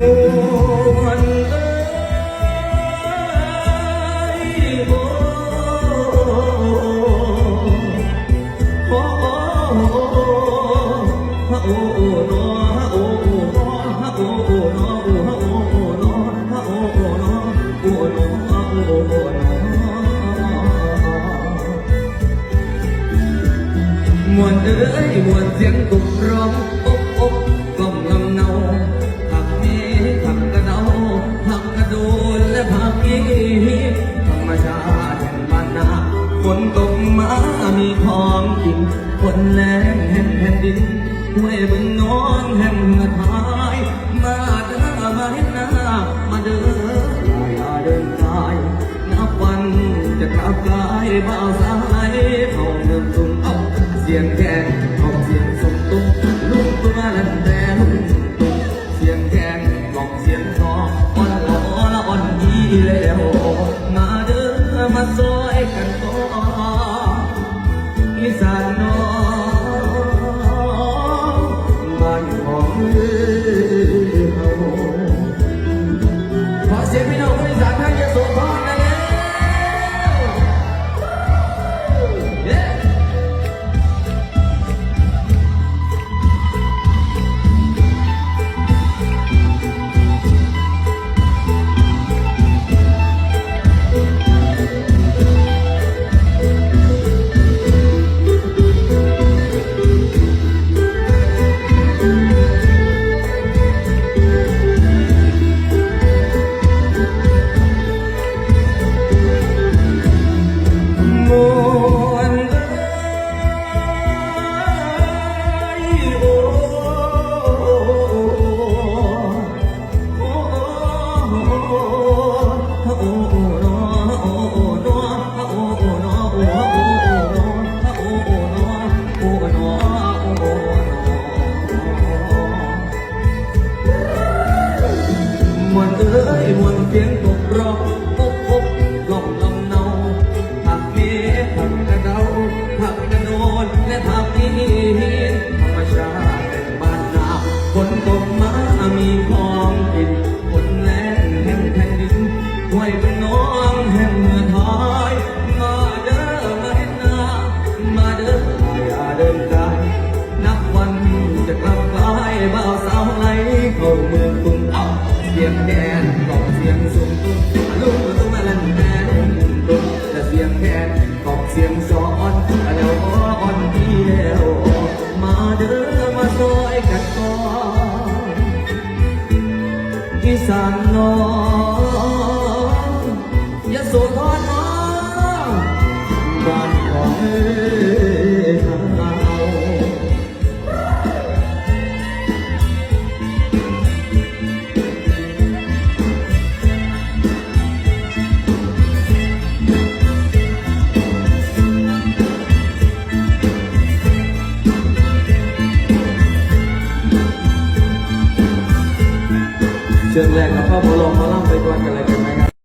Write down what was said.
มวนเอ้ยมวนเสียงกบร้องอบ นี้ธรรมชาติแห่งบ้านนาฝนตกมามีทองกินฝนแรงแห่งแผ่นดินห้วยบึงน้องแห่งเมืองไทยมาเด้อมาเห็นหน้ามาเด้ออยาเดินสายนับวันจะกลับกายบ่าวสายเขาเงินงตุ้งเอาเสียงแกงเอาเสียงสมตุ้งลุกตัวนั้นแต่ลุกตุ้งเสียงแกงบอกเสียงทอง แล้ว มาเดินมาซอยกันก่ออีสาน มวนเอ้ยมวนเสียงตกร้องปกปกกล่องลำเนาผักเมผักกระเดาผักกระโนนและผักอีธรรมชาติบ้านนาฝนตกมามีของกินฝนแรงแห่งแผ่นดินห้วยเป็นน้องแห่งเมือง กองเสียงสูงตุ้มลุกตุ้มมาลันแคนตุ้มแต่เสียงแคนกองเสียงสอนแล้วอ่อนที่แล้วมาเด้อมาซอยกันก่อนอีสานน้องยะโสธร เชิญแรกกับพ่อโบลงมาล่ำไปก่อนกันเลยกันไหมครับ